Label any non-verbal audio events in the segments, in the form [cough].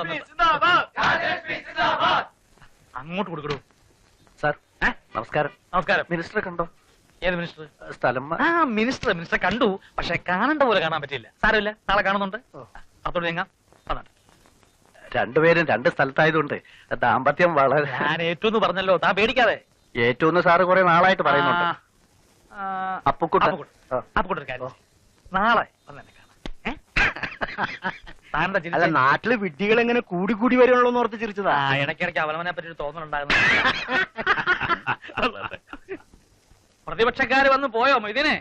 തന്നിട്ട് അങ്ങോട്ട് കൊടുക്കടൂ. സാർ നമസ്കാരം. നമസ്കാരം. മിനിസ്റ്ററെ കണ്ടോ? ഏത് മിനിസ്റ്റർ? സ്ഥലം ആ മിനിസ്റ്റർ മിനിസ്റ്റർ കണ്ടു. പക്ഷെ കാണേണ്ട പോലെ കാണാൻ പറ്റില്ല സാരമില്ല. നാളെ കാണുന്നുണ്ട്. അതോട് ഞങ്ങ വന്നിട്ട് രണ്ടുപേരും രണ്ട് സ്ഥലത്തായതുകൊണ്ട് ദാമ്പത്യം വളരെ ഞാൻ ഏറ്റവും പറഞ്ഞല്ലോ. താ പേടിക്കാതെ. ഏറ്റവും സാറ് കുറെ നാളായിട്ട് പറയുന്നുണ്ട്. കാര്യം ചെയ്യ്. നാളെ വന്നെ കാണാം? താനെന്താ അല്ല? നാട്ടിൽ വിഡ്ഢികൾ എങ്ങനെ കൂടി കൂടി വരുള്ളൂ എന്ന് ഓർത്ത് ചിരിച്ചതാ. ഇടയ്ക്കിടയ്ക്ക് അവലവനെ പറ്റി ഒരു തോന്നലുണ്ടായിരുന്നു [laughs] പ്രതിപക്ഷക്കാര് വന്ന് പോയോ ഇതിനെ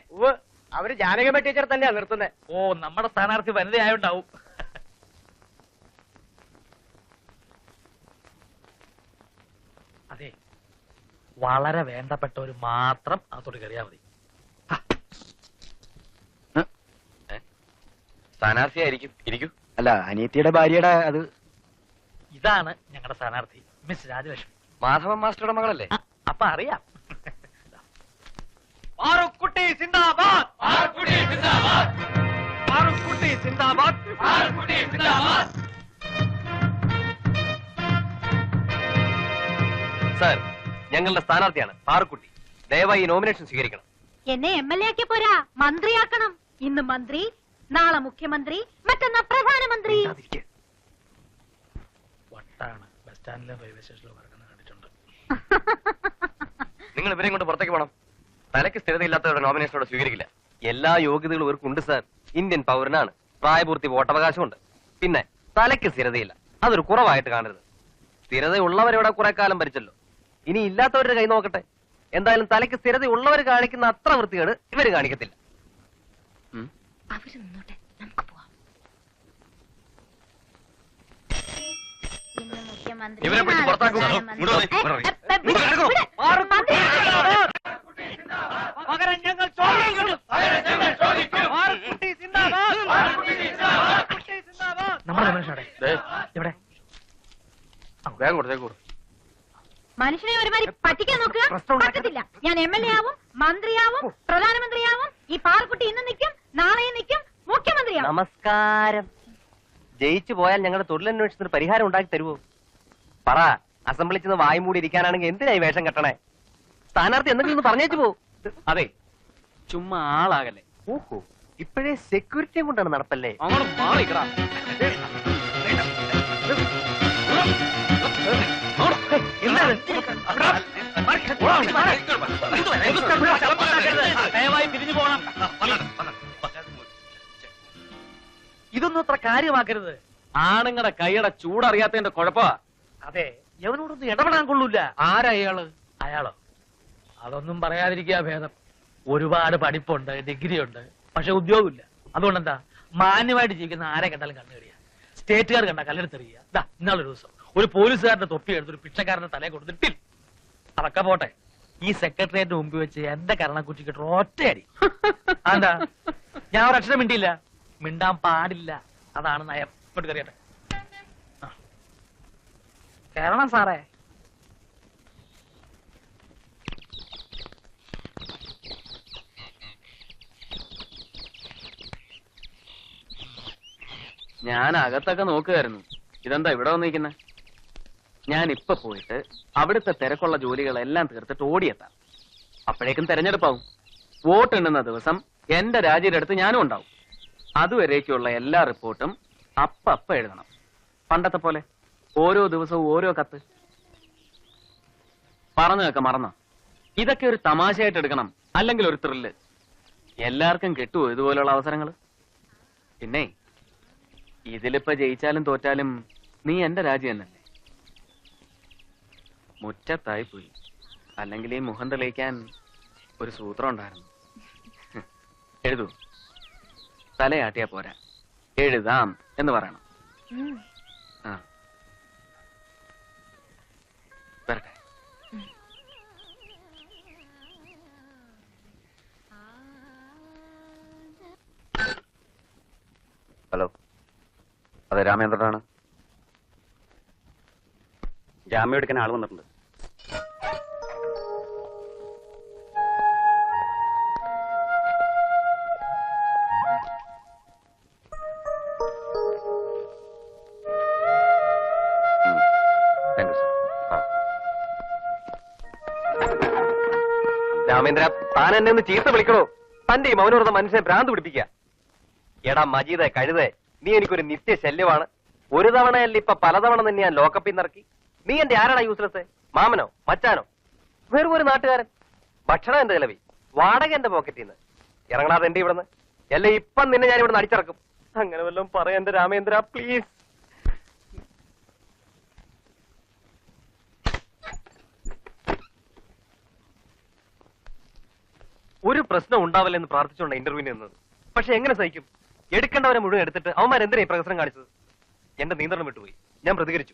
അവർ ജാനകമ്മ ടീച്ചർ തന്നെയാ നിർത്തുന്നത് ഓ നമ്മുടെ സ്ഥാനാർത്ഥി വനിതയായുണ്ടാവും അതെ വളരെ വേണ്ടപ്പെട്ടവര് മാത്രം അതോട് കയറിയാ മതി. സ്ഥാനാർത്ഥിയായിരിക്കും. ഇരിക്കൂ. അല്ല അനിയത്തിയുടെ ഭാര്യയുടെ അത് ഇതാണ് ഞങ്ങളുടെ സ്ഥാനാർത്ഥി മിസ് രാജലക്ഷ്മി. മാധവൻ മാസ്റ്ററുടെ മകളല്ലേ? ആ, അപ്പൊ അറിയാം. സിന്ദാബാദ്. സിന്ദാബാദ്. സാർ ഞങ്ങളുടെ സ്ഥാനാർത്ഥിയാണ് പാറുക്കുട്ടി ദയവായി ഈ നോമിനേഷൻ സ്വീകരിക്കണം. എന്നെ എം എൽ എ ആക്കി പോരാ. മന്ത്രിയാക്കണം. ഇന്ന് മന്ത്രി നാളെ മുഖ്യമന്ത്രി മറ്റന്നാ പ്രധാനമന്ത്രി. വട്ടാണ്. ബസ് സ്റ്റാൻഡിലും റെയിൽവേ സ്റ്റേഷനിലും കിടക്കുന്നത് കണ്ടിട്ടുണ്ട്. നിങ്ങൾ ഇവരെയും കൊണ്ട് പുറത്തേക്ക് പോകണം തലയ്ക്ക് സ്ഥിരതയില്ലാത്തവരുടെ നോമിനേഷനോട് സ്വീകരിക്കില്ല. എല്ലാ യോഗ്യതകളും ഇവർക്കുണ്ട് സാർ ഇന്ത്യൻ പൗരനാണ്. പ്രായപൂർത്തി വോട്ടവകാശമുണ്ട്. പിന്നെ തലയ്ക്ക് സ്ഥിരതയില്ല. അതൊരു കുറവായിട്ട് കാണരുത്. സ്ഥിരതയുള്ളവരിവിടെ കുറെ കാലം ഭരിച്ചല്ലോ. ഇനി ഇല്ലാത്തവരുടെ കൈ നോക്കട്ടെ. എന്തായാലും തലയ്ക്ക് സ്ഥിരതയുള്ളവർ കാണിക്കുന്ന അത്ര വൃത്തികേട് ഇവർ കാണിക്കത്തില്ല. അവർ നിന്നോട്ടെ നമുക്ക് പോവാം. ഇന്ന് മുഖ്യമന്ത്രി ഇവരെ പിടിച്ച് നാളെ പുറത്താക്കൂ. പ്രധാനമന്ത്രി. ഇങ്ങോട്ട് വന്നേ, ഏ, ഇങ്ങോട്ട് ഏ, ഏ, വിട്, ഇങ്ങോട്ട് വിട്. മന്ത്രി. പകരം ഞങ്ങൾ നമ്മുടെ മനുഷ്യടെ ദേ, ഇവിടെ വേഗം കൊടുത്തേക്ക് കൊടു. മനുഷ്യനെ ഒരുമാതിരി പറ്റിക്കാൻ നോക്കുക. പറ്റത്തില്ല. ഞാൻ എം എൽ എ ആവും മന്ത്രിയാവും പ്രധാനമന്ത്രിയാവും. ഈ പാറക്കുട്ടി ഇന്ന് നിൽക്കും നാളെയും നിൽക്കും മുഖ്യമന്ത്രിയാവും നമസ്കാരം ജയിച്ചു പോയാൽ ഞങ്ങളുടെ തൊഴിലന്വേഷണത്തിന് പരിഹാരം ഉണ്ടാക്കി തരുമോ പറ അസംബ്ലി ചെന്ന് വായും മൂടി ഇരിക്കാനാണെങ്കിൽ എന്തിനായി ഈ വേഷം കെട്ടണേ സ്ഥാനാർത്ഥി എന്തെങ്കിലും പറഞ്ഞേച്ചു പോ അതെ ചുമ്മാ ആളാകല്ലേ ഓഹോ ഇപ്പോഴേ സെക്യൂരിറ്റിയെ കൊണ്ടാണ് നടപ്പല്ലേ അങ്ങോട്ട് മാറിക്കടാ ദയവായി പിരിഞ്ഞു പോകണം ഇതൊന്നും അത്ര കാര്യമാക്കരുത്. ആണുങ്ങളുടെ കൈയുടെ ചൂടറിയാത്തതിന്റെ കുഴപ്പമാ. അതെ എവനോടൊന്നും ഇടപെടാൻ കൊള്ളൂല ആരാ അയാൾ? അയാളോ? അതൊന്നും പറയാതിരിക്കുക ഭേദം. ഒരുപാട് പഠിപ്പുണ്ട് ഡിഗ്രി ഉണ്ട് പക്ഷെ ഉദ്യോഗമില്ല. അതുകൊണ്ട് എന്താ മാന്യമായിട്ട് ജീവിക്കുന്ന ആരെ കണ്ടാലും കണ്ണുകടിയ സ്റ്റേറ്റുകാർ കണ്ട കല്ലെടുത്തെറിയുക ദാ ഇന്നാളൊരു ദിവസം ഒരു പോലീസുകാരന്റെ തൊപ്പി എടുത്ത് ഒരു പിച്ചക്കാരന്റെ തലയെ കൊടുത്തിട്ടിൽ അതൊക്കെ പോട്ടെ. ഈ സെക്രട്ടേറിയറ്റിന് മുമ്പിൽ വെച്ച് എന്റെ കരണക്കുറ്റിക്കിട്ട് ഒറ്റയടി. എന്താ ഞാൻ ഒരു അക്ഷരം മിണ്ടിയില്ല. മിണ്ടാൻ പാടില്ല. അതാണ് നയം. ഇങ്ങോട്ട് കറിയട്ടെ കേരളം സാറേ. ഞാൻ അകത്തൊക്കെ നോക്കുകയായിരുന്നു ഇതെന്താ ഇവിടെ വന്നിരിക്കുന്നെ? ഞാൻ ഇപ്പൊ പോയിട്ട് അവിടുത്തെ തിരക്കുള്ള ജോലികളെല്ലാം തീർത്തിട്ട് ഓടിയെത്താം. അപ്പോഴേക്കും തെരഞ്ഞെടുപ്പാവും. വോട്ട് എണ്ണുന്ന ദിവസം എന്റെ രാജ്യയുടെ അടുത്ത് ഞാനും ഉണ്ടാവും. അതുവരേക്കുള്ള എല്ലാ റിപ്പോർട്ടും അപ്പ അപ്പ എഴുതണം. പണ്ടത്തെ പോലെ ഓരോ ദിവസവും ഓരോ കത്ത്. പറഞ്ഞു വെക്ക മറന്നോ? ഇതൊക്കെ ഒരു തമാശയായിട്ട് എടുക്കണം. അല്ലെങ്കിൽ ഒരു ത്രില്ല്. എല്ലാവർക്കും കിട്ടുമോ ഇതുപോലുള്ള അവസരങ്ങൾ പിന്നെ ഇതിലിപ്പോ ജയിച്ചാലും തോറ്റാലും നീ എന്റെ രാജ്യം തന്നെയല്ലേ മുറ്റത്തായി പോയി. അല്ലെങ്കിൽ ഈ മുഖം തെളിയിക്കാൻ ഒരു സൂത്രം ഉണ്ടായിരുന്നു. എഴുതൂ. തലയാട്ടിയാ പോരാ. എഴുതാം എന്ന് പറയണം. ആ. വരട്ടെ. ഹലോ. അതെ രാമേന്ദ്രനാണ്. ജാമ്യം എടുക്കാൻ ആൾ വന്നിട്ടുണ്ട്. താൻ എന്നെ ഒന്ന് ചീത്ത വിളിക്കണോ? തന്റെ ഈ മൗനവ്രത മനുഷ്യനെ ഭ്രാന്ത് പിടിപ്പിക്കുക. എടാ മജീദെ കഴുതേ നീ എനിക്കൊരു നിത്യ ശല്യമാണ് ഒരു തവണയല്ല ഇപ്പൊ പലതവണ തന്നെ ഞാൻ ലോക്കപ്പിൽ നിറക്കി. നീ എന്റെ ആരാടാ യൂസ്ലെസ് മാമനോ മച്ചാനോ? വെറും ഒരു നാട്ടുകാരൻ. ഭക്ഷണം എന്റെ ചിലവി? വാടക എന്റെ പോക്കറ്റിൽ നിന്ന് ഇറങ്ങണാതെ എന്റെ ഇവിടുന്ന്. അല്ലെ ഇപ്പം നിന്നെ ഞാൻ ഇവിടെ അടിച്ചിറക്കും. അങ്ങനെ വല്ലതും പറയാ രാമേന്ദ്ര പ്ലീസ് ഒരു പ്രശ്നം ഉണ്ടാവില്ലെന്ന് പ്രാർത്ഥിച്ചുകൊണ്ട് ഇന്റർവ്യൂ നിന്നത്. പക്ഷെ എങ്ങനെ സഹിക്കും? എടുക്കേണ്ടവരെ മുഴുവൻ എടുത്തിട്ട് അവന്മാർ എന്തിനാ ഈ പ്രകസനം കാണിച്ചത്? എന്റെ നിയന്ത്രണം വിട്ടുപോയി. ഞാൻ പ്രതികരിച്ചു.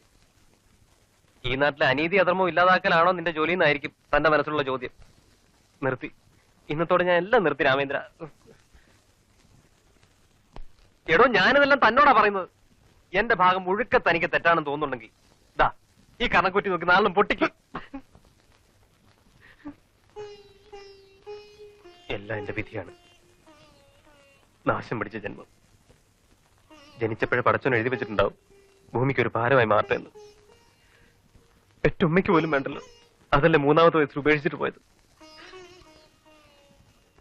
ഈ നാട്ടിലെ അനീതി അധർമ്മവും ഇല്ലാതാക്കലാണോ നിന്റെ ജോലി എന്നായിരിക്കും തന്റെ മനസ്സിലുള്ള ചോദ്യം. നിർത്തി. ഇന്നത്തോടെ ഞാൻ എല്ലാം നിർത്തി രാമേന്ദ്ര. എടോ ഞാനിതെല്ലാം തന്നോടാ പറയുന്നത്. എന്റെ ഭാഗം മുഴുക്ക തനിക്ക് തെറ്റാണെന്ന് തോന്നുന്നുണ്ടെങ്കിൽ. ദാ ഈ കണക്കുറ്റി നോക്കി നാളും പൊട്ടിക്കും. എല്ലാം എന്റെ വിധിയാണ്. നാശം പിടിച്ച ജന്മം. ജനിച്ചപ്പോഴേ പടച്ചോൻ എഴുതി വെച്ചിട്ടുണ്ടാവും. ഭൂമിക്ക് ഒരു ഭാരമായി മാറട്ടെന്ന് പെറ്റുമ്മയ്ക്ക് പോലും വേണ്ടല്ലോ. അതല്ലേ മൂന്നാമത്തെ വയസ്സിൽ ഉപേക്ഷിച്ചിട്ട് പോയത്?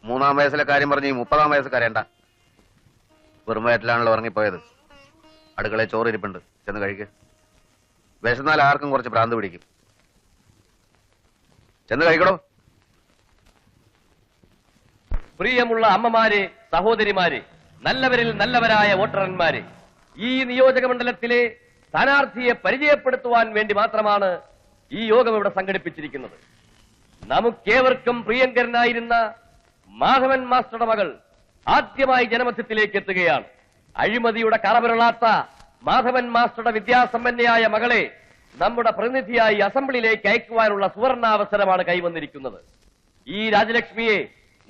മൂന്നാം വയസ്സിലെ കാര്യം പറഞ്ഞ് ഈ മുപ്പതാം വയസ്സ് കരയണ്ട. വെറും വയറ്റിലാണല്ലോ ഇറങ്ങിപ്പോയത് അടുക്കളയിൽ ചോറിരിപ്പുണ്ട്. ചെന്ന് കഴിക്ക്. വിശന്നാൽ ആർക്കും കുറച്ച് ഭ്രാന്ത് പിടിക്കും. ചെന്ന് കഴിക്കടോ. പ്രിയമുള്ള അമ്മമാരെ സഹോദരിമാരെ നല്ലവരിൽ നല്ലവരായ വോട്ടർമാരെ ഈ നിയോജക മണ്ഡലത്തിലെ സ്ഥാനാർത്ഥിയെ പരിചയപ്പെടുത്തുവാൻ വേണ്ടി മാത്രമാണ് ഈ യോഗം ഇവിടെ സംഘടിപ്പിച്ചിരിക്കുന്നത്. നമുക്കേവർക്കും പ്രിയങ്കരനായിരുന്ന മാധവൻ മാസ്റ്ററുടെ മകൾ ആദ്യമായി ജനമധ്യത്തിലേക്ക് എത്തുകയാണ്. അഴിമതിയുടെ കറപുരളാത്ത മാധവൻ മാസ്റ്ററുടെ വിദ്യാസമ്പന്നയായ മകളെ നമ്മുടെ പ്രതിനിധിയായി അസംബ്ലിയിലേക്ക് അയക്കുവാനുള്ള സുവർണാവസരമാണ് കൈവന്നിരിക്കുന്നത്. ഈ രാജലക്ഷ്മിയെ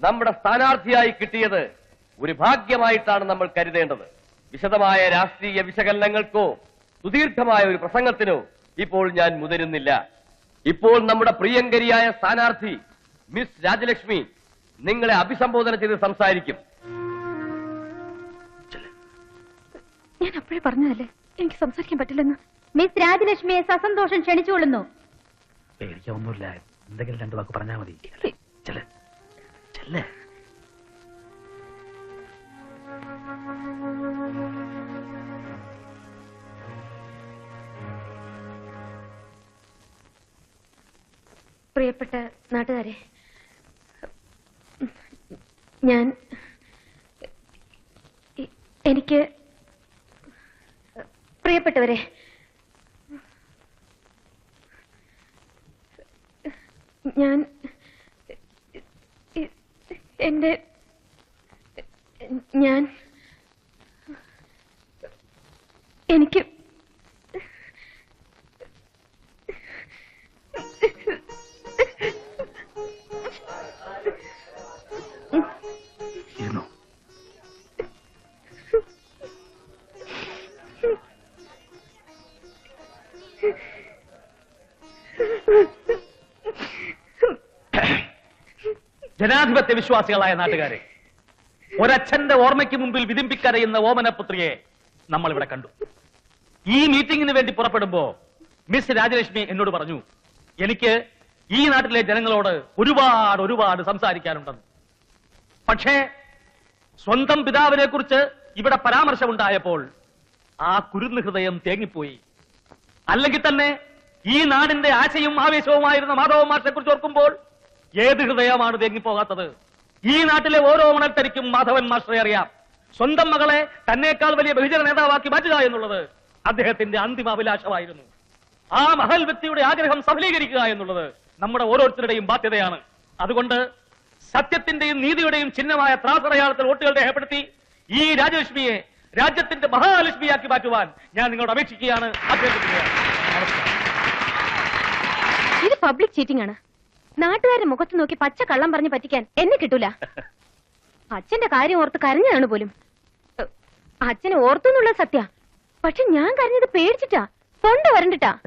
നമ്മുടെ സ്ഥാനാർത്ഥിയായി കിട്ടിയത് ഒരു ഭാഗ്യമായിട്ടാണ് നമ്മൾ കരുതേണ്ടത്. വിശദമായ രാഷ്ട്രീയ വിശകലനങ്ങൾക്കോ സുദീർഘമായ ഒരു പ്രസംഗത്തിനോ ഇപ്പോൾ ഞാൻ മുതിരുന്നില്ല. ഇപ്പോൾ നമ്മുടെ പ്രിയങ്കരിയായ സ്ഥാനാർത്ഥി മിസ് രാജലക്ഷ്മി നിങ്ങളെ അഭിസംബോധന ചെയ്ത് സംസാരിക്കും. ഞാൻ അപ്പോഴേ പറഞ്ഞതല്ലേ? എനിക്ക് സംസാരിക്കാൻ പറ്റില്ലെന്ന്. മിസ് രാജലക്ഷ്മിയെ സസന്തോഷം ക്ഷണിച്ചുകൊള്ളുന്നു. പേടിക്കൊന്നുമില്ല എന്തെങ്കിലും രണ്ടു വാക്ക് പറഞ്ഞാൽ മതി. ചെൽ ചെല്ലേ പ്രിയപ്പെട്ട നാട്ടുകാരെ ഞാൻ എനിക്ക് പ്രിയപ്പെട്ടവരെ ഞാൻ എന്റെ ഞാൻ എനിക്ക് ജനാധിപത്യ വിശ്വാസികളായ നാട്ടുകാരെ ഒരച്ഛന്റെ ഓർമ്മയ്ക്ക് മുമ്പിൽ വിതിമ്പിക്കരയുന്ന ഓമനപുത്രിയെ നമ്മൾ ഇവിടെ കണ്ടു. ഈ മീറ്റിംഗിന് വേണ്ടി പുറപ്പെടുമ്പോ മിസ് രാജലക്ഷ്മി എന്നോട് പറഞ്ഞു എനിക്ക് ഈ നാട്ടിലെ ജനങ്ങളോട് ഒരുപാട് ഒരുപാട് സംസാരിക്കാനുണ്ടെന്ന്. പക്ഷേ സ്വന്തം പിതാവിനെ കുറിച്ച് ഇവിടെ പരാമർശമുണ്ടായപ്പോൾ ആ കുരുന്ന് ഹൃദയം തേങ്ങിപ്പോയി. അല്ലെങ്കിൽ തന്നെ ഈ നാടിന്റെ ആശയും ആവേശവുമായിരുന്ന മാധവ മാഷിനെ കുറിച്ച് ഓർക്കുമ്പോൾ ഏത് ഹൃദയമാണ് തേങ്ങിപ്പോകാത്തത്? ഈ നാട്ടിലെ ഓരോ ഉണർത്തരിക്കും മാധവൻ മാസ്റ്ററെ അറിയാം. സ്വന്തം മകളെ തന്നേക്കാൾ വലിയ ബഹുജന നേതാവാക്കി മാറ്റുക എന്നുള്ളത് അദ്ദേഹത്തിന്റെ അന്തിമ അഭിലാഷമായിരുന്നു. ആ മഹൽ വ്യക്തിയുടെ ആഗ്രഹം സഫലീകരിക്കുക എന്നുള്ളത് നമ്മുടെ ഓരോരുത്തരുടെയും ബാധ്യതയാണ്. അതുകൊണ്ട് സത്യത്തിന്റെയും നീതിയുടെയും ചിഹ്നമായ ത്രാസടയാളത്തിൽ വോട്ടുകൾ രേഖപ്പെടുത്തി ഈ രാജലക്ഷ്മിയെ രാജ്യത്തിന്റെ മഹാലക്ഷ്മിയാക്കി മാറ്റുവാൻ ഞാൻ നിങ്ങളോട് അപേക്ഷിക്കുകയാണ്. അഭ്യർത്ഥിക്കുകയാണ്. ഇത് പബ്ലിക് ചീറ്റിംഗ് ആണ്. നാട്ടുകാരുടെ മുഖത്ത് നോക്കി പച്ച കള്ളം പറഞ്ഞ് പറ്റിക്കാൻ എന്നെ കിട്ടൂല. അച്ഛന്റെ കാര്യം ഓർത്ത് കരഞ്ഞതാണ് പോലും. അച്ഛനെ ഓർത്തു എന്നുള്ളത് സത്യ. പക്ഷെ ഞാൻ കരഞ്ഞത് പേടിച്ചിട്ടാ. തൊണ്ട വരണ്ടിട്ടാ.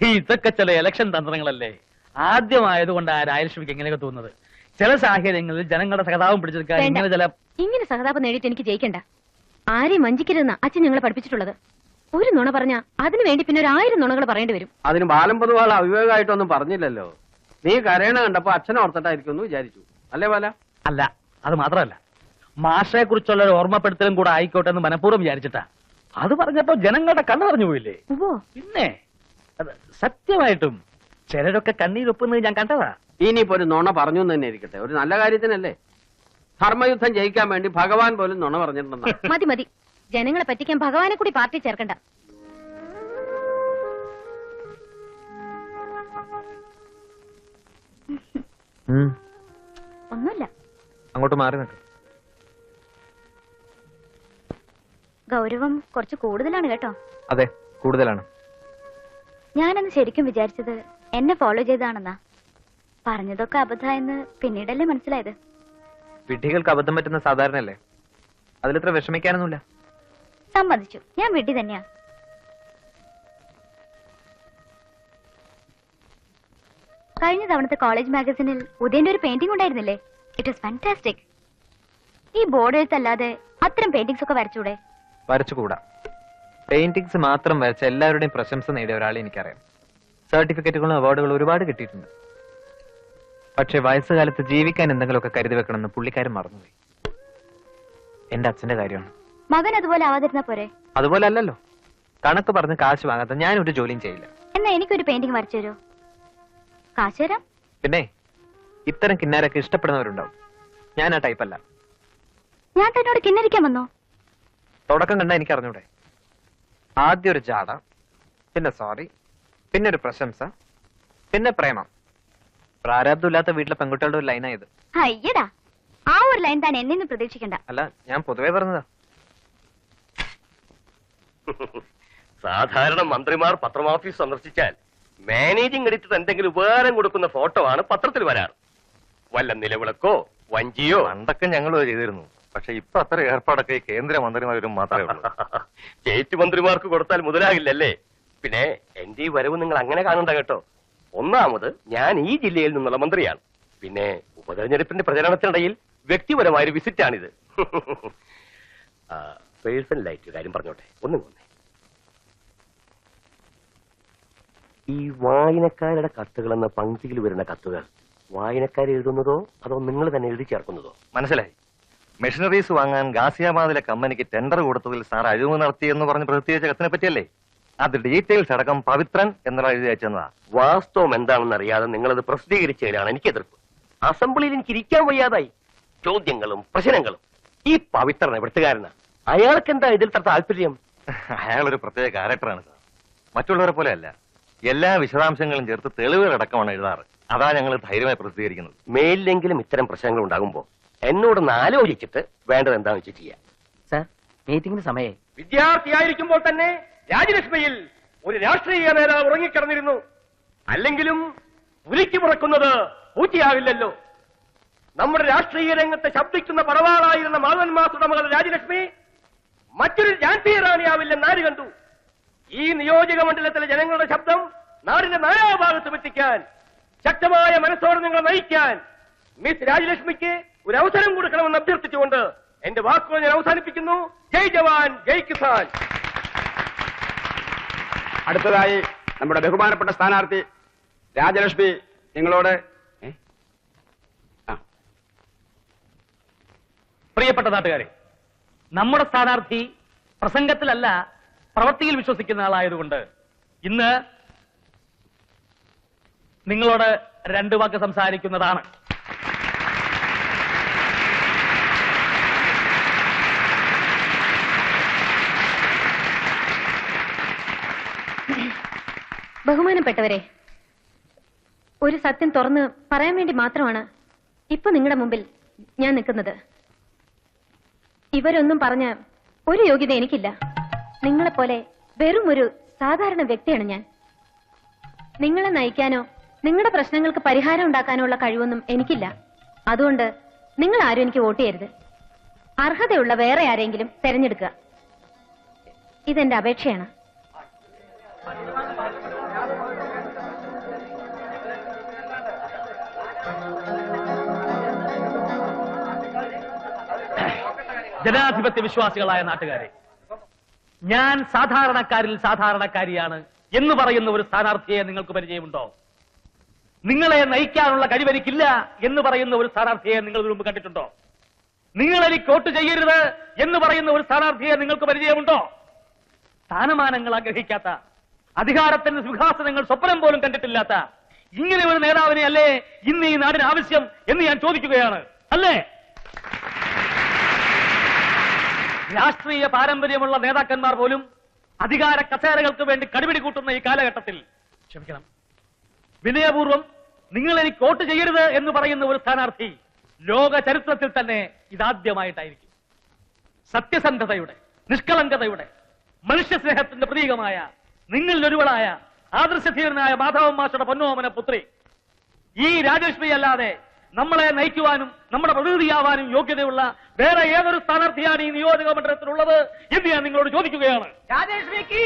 ഇതൊക്കെ ചില ഇലക്ഷൻ തന്ത്രങ്ങളല്ലേ? ആദ്യമായതുകൊണ്ട് ആ രാജലക്ഷ്മിക്ക് എങ്ങനെയൊക്കെ തോന്നുന്നത്? ചില സാഹചര്യങ്ങളിൽ ജനങ്ങളുടെ സഹതാപം പിടിച്ചെടുക്കാൻ. ഇങ്ങനെ ചില ഇങ്ങനെ സഹതാപം നേടിയിട്ട് എനിക്ക് ജയിക്കണ്ട. ആരെയും വഞ്ചിക്കരുതെന്ന് അച്ഛൻ ഞങ്ങളെ പഠിപ്പിച്ചിട്ടുള്ളത്. ഒരു നുണ പറഞ്ഞ അതിനു വേണ്ടി പിന്നെ ഒരു ആയിരം നുണകൾ പറയേണ്ടി വരും. അതിന് ബാലം പൊതുവാൾ അവിവേകമായിട്ടൊന്നും പറഞ്ഞില്ലല്ലോ. നീ കരയണ കണ്ടപ്പോ അച്ഛനെ ഓർത്തിട്ടായിരിക്കും എന്ന് വിചാരിച്ചു. അല്ലേ ബാല? അല്ല അത് മാത്രമല്ല. മാഷയെ കുറിച്ചുള്ള ഒരു ഓർമ്മപ്പെടുത്തലും കൂടെ ആയിക്കോട്ടെ എന്ന് മനഃപൂർവം വിചാരിച്ചിട്ടാ. അത് പറഞ്ഞപ്പോ ജനങ്ങളുടെ കണ്ണു പറഞ്ഞു പോയില്ലേ പിന്നെ അത് സത്യമായിട്ടും ചിലരൊക്കെ കണ്ണീരൊപ്പുന്നത് ഞാൻ കണ്ടതാ. ഇനിയിപ്പോ ഒരു നുണ പറഞ്ഞു തന്നെ ഇരിക്കട്ടെ. ഒരു നല്ല കാര്യത്തിനല്ലേ? ധർമ്മയുദ്ധം ജയിക്കാൻ വേണ്ടി ഭഗവാൻ പോലും നുണ പറഞ്ഞിട്ടുണ്ടെന്നാ. മതി മതി. ജനങ്ങളെ പറ്റിക്കാൻ ഭഗവാനെ കൂടി പാർട്ടി ചേർക്കണ്ട. ഒന്നുമില്ല. അങ്ങോട്ട് മാറി നിൽക്ക്. ഗൗരവം കുറച്ച് കൂടുതലാണ് കേട്ടോ. അതെ കൂടുതലാണ്. ഞാനന്ന് ശരിക്കും വിചാരിച്ചത് എന്നെ ഫോളോ ചെയ്താണെന്നാ പറഞ്ഞതൊക്കെ അബദ്ധമായെന്ന് പിന്നീടല്ലേ മനസ്സിലായത്. വിഡ്ഢികൾക്ക് അബദ്ധം പറ്റുന്ന സാധാരണയല്ലേ? അതിലിത്ര വിഷമിക്കാനൊന്നുമില്ല. സമ്മതിച്ചു. ഞാൻ വീട്ടിൽ തന്നെയാ. കഴിഞ്ഞ തവണത്തെ കോളേജ് മാഗസിനിൽ ഉദയന്റെ ഒരു പെയിന്റിംഗ് ഉണ്ടായിരുന്നില്ലേ? ഇറ്റ് വാസ് ഫാന്റാസ്റ്റിക് ഈ ബോർഡ് എഴുത്തല്ലാതെ അത്തരം പെയിന്റിങ്സ് ഒക്കെ വരച്ചൂടെ? വരച്ചുകൂടാ. പെയിന്റിങ്സ് മാത്രം വരച്ച എല്ലാവരുടെയും പ്രശംസ നേടിയ ഒരാളെ എനിക്കറിയാം. സർട്ടിഫിക്കറ്റുകളും അവാർഡുകളും ഒരുപാട് കിട്ടിയിട്ടുണ്ട്. പക്ഷെ വയസ്സുകാലത്ത് ജീവിക്കാൻ എന്തെങ്കിലുമൊക്കെ കരുതി വെക്കണമെന്ന് പുള്ളിക്കാരൻ മറന്നുപോയി. എന്റെ അച്ഛന്റെ കാര്യമാണ്. മകൻ അതുപോലെ ആവാതിരുന്ന പോരെ? അതുപോലെ അല്ലല്ലോ. കണക്ക് പറഞ്ഞ് കാശ് വാങ്ങാത്ത ഞാൻ ഒരു ജോലിയും ചെയ്യില്ല. എന്നാ എനിക്കൊരു പെയിന്റിംഗ് വരച്ചു തരുമോ കാശ് തരാം. പിന്നെ ഇത്തരം കിന്നാരൊക്കെ ഇഷ്ടപ്പെടുന്നവരുണ്ടാവും. ഞാൻ ആ ടൈപ്പ് അല്ല. ഞാൻ തന്നോട് കിന്നരിക്കാൻ വന്നോ? തുടക്കം കണ്ട എനിക്ക് അറിഞ്ഞൂടെ ആദ്യം ഒരു ജാട പിന്നെ സോറി പിന്നെ ഒരു പ്രശംസ പിന്നെ പ്രേമം. പ്രാരാബ്ദമില്ലാത്ത വീട്ടിലെ പെൺകുട്ടികളുടെ ഒരു ലൈനായത് അയ്യടാ. ആ ഒരു ലൈൻ താൻ എന്നിന്ന് പ്രതീക്ഷിക്കണ്ട. അല്ല ഞാൻ പൊതുവേ പറഞ്ഞതാ. സാധാരണ മന്ത്രിമാർ പത്രം ഓഫീസ് സന്ദർശിച്ചാൽ മാനേജിംഗ് എഡിറ്റർ എന്തെങ്കിലും ഉപകാരം കൊടുക്കുന്ന ഫോട്ടോ ആണ് പത്രത്തിൽ വരാറ്. വല്ല നിലവിളക്കോ വഞ്ചിയോ? പണ്ടൊക്കെ ഞങ്ങൾ ചെയ്തിരുന്നു. പക്ഷെ ഇപ്പൊ അത്ര ഏർപ്പാടൊക്കെ കേന്ദ്ര കേന്ദ്രമന്ത്രിമാരും മാത്രമേ ഉള്ളൂ. [laughs] സ്റ്റേറ്റ് മന്ത്രിമാർക്ക് കൊടുത്താൽ മുതലാകില്ലല്ലേ? പിന്നെ എന്റെ ഈ വരവ് നിങ്ങൾ അങ്ങനെ കാണണ്ട കേട്ടോ. ഒന്നാമത് ഞാൻ ഈ ജില്ലയിൽ നിന്നുള്ള മന്ത്രിയാണ്. പിന്നെ ഉപതെരഞ്ഞെടുപ്പിന്റെ പ്രചരണത്തിനിടയിൽ വ്യക്തിപരമായ ഒരു വിസിറ്റാണിത് [laughs] പേഴ്സണലായിട്ട് കാര്യം പറഞ്ഞോട്ടെ? ഒന്നും വന്നേ ഈ വായനക്കാരുടെ കത്തുകൾ എന്ന പങ്ക്തിയിൽ വരുന്ന കത്തുകൾ വായനക്കാർ എഴുതുന്നതോ അതോ നിങ്ങൾ തന്നെ എഴുതി ചേർക്കുന്നതോ? മനസ്സിലായി. മെഷീനറീസ് വാങ്ങാൻ ഗാസിയാബാദിലെ കമ്പനിക്ക് ടെൻഡർ കൊടുത്തതിൽ സാർ അഴിവ് നടത്തിയെന്ന് പറഞ്ഞ് പ്രസിദ്ധീകരിച്ച കത്തിനെ പറ്റിയല്ലേ? അത് ഡീറ്റെയിൽസ് അടക്കം പവിത്രൻ എന്നുള്ള എഴുതി അയച്ചെന്നതാ വാസ്തവം എന്താണെന്ന് അറിയാതെ നിങ്ങളത് പ്രസിദ്ധീകരിച്ചതിലാണ് എനിക്ക് എതിർപ്പ്. അസംബ്ലിയിൽ എനിക്ക് ഇരിക്കാൻ വയ്യാതായി. ചോദ്യങ്ങളും പ്രശ്നങ്ങളും. ഈ പവിത്രനെ എവിടുത്തുകാരനാ? അയാൾക്ക് എന്താ ഇതിൽ താല്പര്യം? അയാളൊരു പ്രത്യേക ക്യാരക്ടറാണ് സാർ. മറ്റുള്ളവരെ പോലെയല്ല. എല്ലാ വിശദാംശങ്ങളും ചേർത്ത് തെളിവുകളടക്കമാണ് എഴുതാറ്. അതാ ഞങ്ങൾ ധൈര്യമായി പ്രസിദ്ധീകരിക്കുന്നത്. മേലിലെങ്കിലും ഇത്തരം പ്രശ്നങ്ങൾ ഉണ്ടാകുമ്പോ എന്നോട് ആലോചിച്ചിട്ട് വേണ്ടത് എന്താണെന്ന് വെച്ച് ചെയ്യാം. സാർ മീറ്റിംഗിന് സമയേ. വിദ്യാർത്ഥിയായിരിക്കുമ്പോൾ തന്നെ രാജലക്ഷ്മിയിൽ ഒരു രാഷ്ട്രീയ നേതാവ് ഉറങ്ങിക്കിടന്നിരുന്നു. അല്ലെങ്കിലും ഉരുക്കി പുറക്കുന്നത് പൂച്ചയാവില്ലല്ലോ. നമ്മുടെ രാഷ്ട്രീയ രംഗത്തെ ശബ്ദിക്കുന്ന പടവാളായിരുന്ന മാധവൻ മാസുടമകൾ രാജലക്ഷ്മി മറ്റൊരു രാഷ്ട്രീയ റാണിയാവില്ലെന്ന് ആര് കണ്ടു. ഈ നിയോജക മണ്ഡലത്തിലെ ജനങ്ങളുടെ ശബ്ദം നാടിന്റെ നാനാഭാഗത്തും എത്തിക്കാൻ ശക്തമായ മനസ്സോടെ നിങ്ങളെ നയിക്കാൻ മിസ് രാജലക്ഷ്മിക്ക് ഒരു അവസരം കൊടുക്കണമെന്ന് അഭ്യർത്ഥിച്ചുകൊണ്ട് എന്റെ വാക്കുകൾ ഞാൻ അവസാനിപ്പിക്കുന്നു. ജയ് ജവാൻ ജയ് കിസാൻ. അടുത്തതായി നമ്മുടെ ബഹുമാനപ്പെട്ട സ്ഥാനാർത്ഥി രാജലക്ഷ്മി നിങ്ങളോട്? പ്രിയപ്പെട്ട നാട്ടുകാരെ നമ്മുടെ സ്ഥാനാർത്ഥി പ്രസംഗത്തിലല്ല പ്രവൃത്തിയിൽ വിശ്വസിക്കുന്ന ആളായതുകൊണ്ട് ഇന്ന് നിങ്ങളോട് രണ്ടു വാക്ക് സംസാരിക്കുന്നതാണ്. ബഹുമാനപ്പെട്ടവരെ ഒരു സത്യം തുറന്ന് പറയാൻ വേണ്ടി മാത്രമാണ് ഇപ്പൊ നിങ്ങളുടെ മുമ്പിൽ ഞാൻ നിൽക്കുന്നത്. ഇവരൊന്നും പറഞ്ഞ ഒരു യോഗ്യത എനിക്കില്ല. നിങ്ങളെപ്പോലെ വെറും ഒരു സാധാരണ വ്യക്തിയാണ് ഞാൻ. നിങ്ങളെ നയിക്കാനോ നിങ്ങളുടെ പ്രശ്നങ്ങൾക്ക് പരിഹാരം ഉണ്ടാക്കാനോ ഉള്ള കഴിവൊന്നും എനിക്കില്ല. അതുകൊണ്ട് നിങ്ങൾ ആരും എനിക്ക് വോട്ട് ചെയ്യരുത്. അർഹതയുള്ള വേറെ ആരെങ്കിലും തെരഞ്ഞെടുക്കുക. ഇതെന്റെ അപേക്ഷയാണ്. ജനാധിപത്യ വിശ്വാസികളായ നാട്ടുകാരെ ഞാൻ സാധാരണക്കാരിൽ സാധാരണക്കാരിയാണ് എന്ന് പറയുന്ന ഒരു സ്ഥാനാർത്ഥിയെ നിങ്ങൾക്ക് പരിചയമുണ്ടോ? നിങ്ങളെ നയിക്കാനുള്ള കഴിവെനിക്കില്ല എന്ന് പറയുന്ന ഒരു സ്ഥാനാർത്ഥിയെ നിങ്ങൾ മുമ്പ് കണ്ടിട്ടുണ്ടോ? നിങ്ങൾ എനിക്ക് വോട്ട് ചെയ്യരുത് എന്ന് പറയുന്ന ഒരു സ്ഥാനാർത്ഥിയെ നിങ്ങൾക്ക് പരിചയമുണ്ടോ? സ്ഥാനമാനങ്ങൾ ആഗ്രഹിക്കാത്ത അധികാരത്തിന്റെ സിംഹാസനങ്ങൾ സ്വപ്നം പോലും കണ്ടിട്ടില്ലാത്ത ഇങ്ങനെ ഒരു നേതാവിനെ അല്ലേ ഇന്ന് ഈ നാടിന് ആവശ്യം എന്ന് ഞാൻ ചോദിക്കുകയാണ് അല്ലേ? രാഷ്ട്രീയ പാരമ്പര്യമുള്ള നേതാക്കന്മാർ പോലും അധികാര കസേരകൾക്ക് വേണ്ടി കടുപിടി കൂട്ടുന്ന ഈ കാലഘട്ടത്തിൽ ക്ഷമിക്കണം. വിനയപൂർവം നിങ്ങൾ എനിക്ക് വോട്ട് ചെയ്യരുത് എന്ന് പറയുന്ന ഒരു സ്ഥാനാർത്ഥി ലോക ചരിത്രത്തിൽ തന്നെ ഇതാദ്യമായിട്ടായിരിക്കും. സത്യസന്ധതയുടെ നിഷ്കളങ്കതയുടെ മനുഷ്യസ്നേഹത്തിന്റെ പ്രതീകമായ നിങ്ങളിൽ ഒരുവളായ ആദർശധീരനായ മാധവൻ മാഷയുടെ പൊന്നോമന പുത്രി ഈ രാജേഷ്മി അല്ലാതെ നമ്മളെ നയിക്കുവാനും നമ്മുടെ പ്രതിനിധിയാവാനും യോഗ്യതയുള്ള വേറെ ഏതൊരു സ്ഥാനാർത്ഥിയാണ് ഈ നിയോജക മണ്ഡലത്തിലുള്ളത് എന്ന് ഞാൻ നിങ്ങളോട് ചോദിക്കുകയാണ്. രാജലക്ഷ്മിക്ക്